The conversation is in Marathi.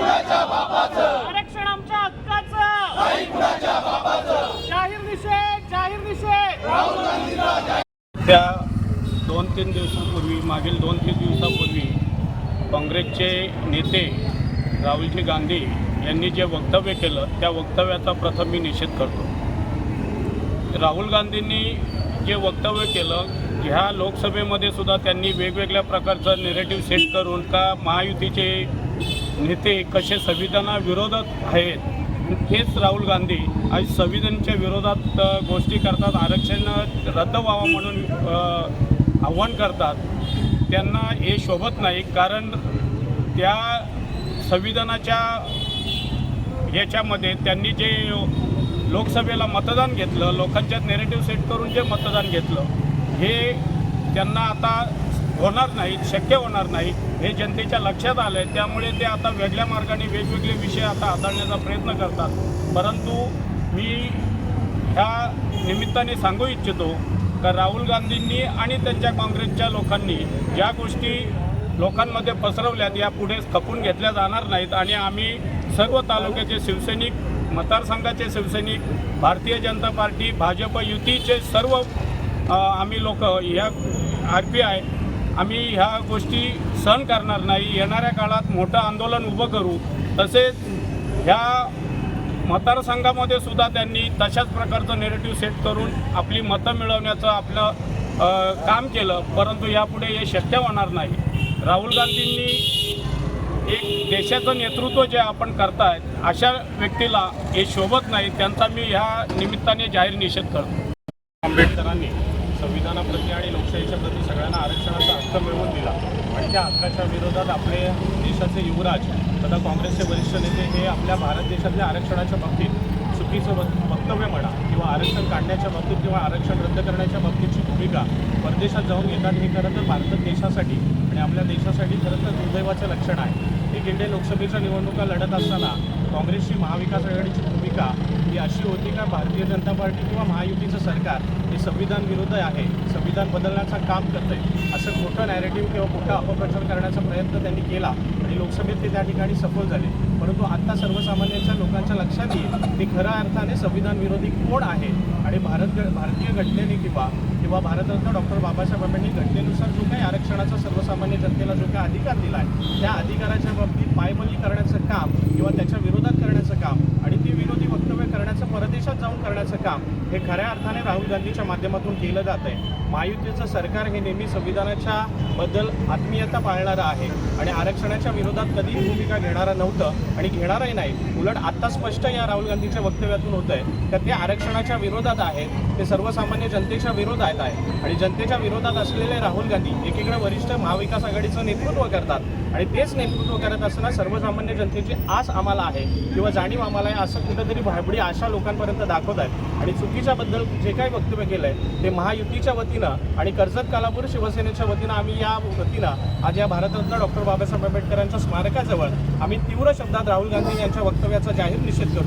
आरक्षण आमच्या हक्काचं. जाहीर निषेध जाहीर निषेध. त्या दोन तीन दिवसापूर्वी मागील दोन तीन दिवसापूर्वी काँग्रेसचे नेते राहुलजी गांधी यांनी जे वक्तव्य केलं त्या वक्तव्याचा प्रथम मी निषेध करतो. राहुल गांधींनी जे वक्तव्य केलं ह्या लोकसभेमध्ये सुद्धा त्यांनी वेगवेगळ्या प्रकारचं नेरेटिव्ह सेट करून का महायुतीचे नेते कसे संविधानाविरोधात आहेत हेच राहुल गांधी आज संविधानाच्या विरोधात गोष्टी करतात आरक्षण रद्द व्हावं म्हणून आव्हान करतात. त्यांना हे शोभत नाही कारण त्या संविधानाच्या याच्यामध्ये त्यांनी जे लोकसभेला मतदान घेतलं लोकांच्यात नेरेटिव्ह सेट करून जे मतदान घेतलं हे त्यांना आता होणार नाही शक्य होणार नाही हे जनतेच्या लक्षात आलं आहे त्यामुळे ते आता वेगळ्या मार्गाने वेगवेगळे विषय आता हाताळण्याचा प्रयत्न करतात. परंतु मी ह्या निमित्ताने सांगू इच्छितो का राहुल गांधींनी आणि त्यांच्या काँग्रेसच्या लोकांनी ज्या गोष्टी लोकांमध्ये पसरवल्यात या पुढे खपून घेतल्या जाणार नाहीत. आणि आम्ही सर्व तालुक्याचे शिवसैनिक मतदारसंघाचे शिवसैनिक भारतीय जनता पार्टी भाजप युतीचे सर्व आम्ही लोक या आर पी आय आम्ही ह्या गोष्टी सहन करणार नाही. येणाऱ्या काळात मोठं आंदोलन उभं करू. तसेच ह्या मतदारसंघामध्ये सुद्धा त्यांनी तशाच प्रकारचं नेरेटिव्ह सेट करून आपली मतं मिळवण्याचं आपलं काम केलं. परंतु यापुढे हे शक्य होणार नाही. राहुल गांधींनी एक देशाचं नेतृत्व जे आपण करतायत अशा व्यक्तीला हे शोभत नाही. त्यांचा मी ह्या निमित्ताने जाहीर निषेध करतो. आंबेडकरांनी. संविधानाप्रती आणि लोकशाहीच्या प्रती सगळ्यांना आरक्षणाचा हक्क मिळवून दिला. आणि त्या हक्काच्या विरोधात आपले देशाचे युवराज तथा काँग्रेसचे वरिष्ठ नेते हे आपल्या भारत देशातल्या आरक्षणाच्या बाबतीत चुकीचं वक्तव्य म्हणा किंवा आरक्षण काढण्याच्या बाबतीत किंवा आरक्षण रद्द करण्याच्या बाबतीतची भूमिका परदेशात जाऊन घेतात हे खरं तर भारत देशासाठी आणि आपल्या देशासाठी खरं तर दुर्दैवाचं लक्षण आहे. ही लोकसभेच्या निवडणुका लढत असताना काँग्रेसची महाविकास आघाडीची भूमिका ही अशी होती का? भारतीय जनता पार्टी किंवा महायुतीचं सरकार हे संविधान विरुद्ध आहे संविधान बदलण्याचं काम करत आहे असं मोठं नॅरेटिव्ह किंवा मोठा अपप्रचार करण्याचा प्रयत्न त्यांनी केला आणि लोकसभेत ते त्या ठिकाणी सफल झाले. परंतु आता सर्वसामान्यांच्या लोकांच्या लक्षात येईल की खऱ्या अर्थाने संविधान विरोधी कोण आहे? आणि भारत भारतीय घटनेने किंवा किंवा भारतरत्न डॉक्टर बाबासाहेब आंबेडकरांनी घटनेनुसार जो काही आरक्षणाचा सर्वसामान्य जनतेला जो काही अधिकार दिला आहे त्या अधिकाराच्या बाबतीत पायमल्ली करण्याचं काम किंवा त्याच्या विरोधात करण्याचं काम आणि ती विरोधी वक्तव्य करण्याचं परदेशात जाऊन करण्याचं काम हे खऱ्या अर्थाने राहुल गांधीच्या माध्यमातून केलं जात आहे. महायुतीचं सरकार हे नेहमी संविधानाच्या बद्दल आत्मीयता पाळणारं आहे आणि आरक्षणाच्या विरोधात कधीही भूमिका घेणारं नव्हतं आणि घेणारही नाही. उलट आत्ता स्पष्ट या राहुल गांधीच्या वक्तव्यातून होत आहे तर ते आरक्षणाच्या विरोधात आहेत ते सर्वसामान्य जनतेच्या विरोधात आहे आणि जनतेच्या विरोधात असलेले राहुल गांधी एकीकडे वरिष्ठ महाविकास आघाडीचं नेतृत्व करतात आणि तेच नेतृत्व करत असताना सर्वसामान्य जनतेची आस आम्हाला आहे किंवा जाणीव आम्हाला आहे असं कुठेतरी भाबडी आशा लोकांपर्यंत दाखवत आहेत. आणि चुकीच्याबद्दल जे काही वक्तव्य केलं आहे ते महायुतीच्या वतीनं आणि कर्जत कालापूर शिवसेनेच्या वतीनं आम्ही या वतीनं आज या भारतरत्न डॉक्टर बाबासाहेब आंबेडकरांच्या स्मारकाजवळ आम्ही तीव्र शब्दात राहुल गांधी यांच्या वक्तव्याचा जाहीर निषेध करतो.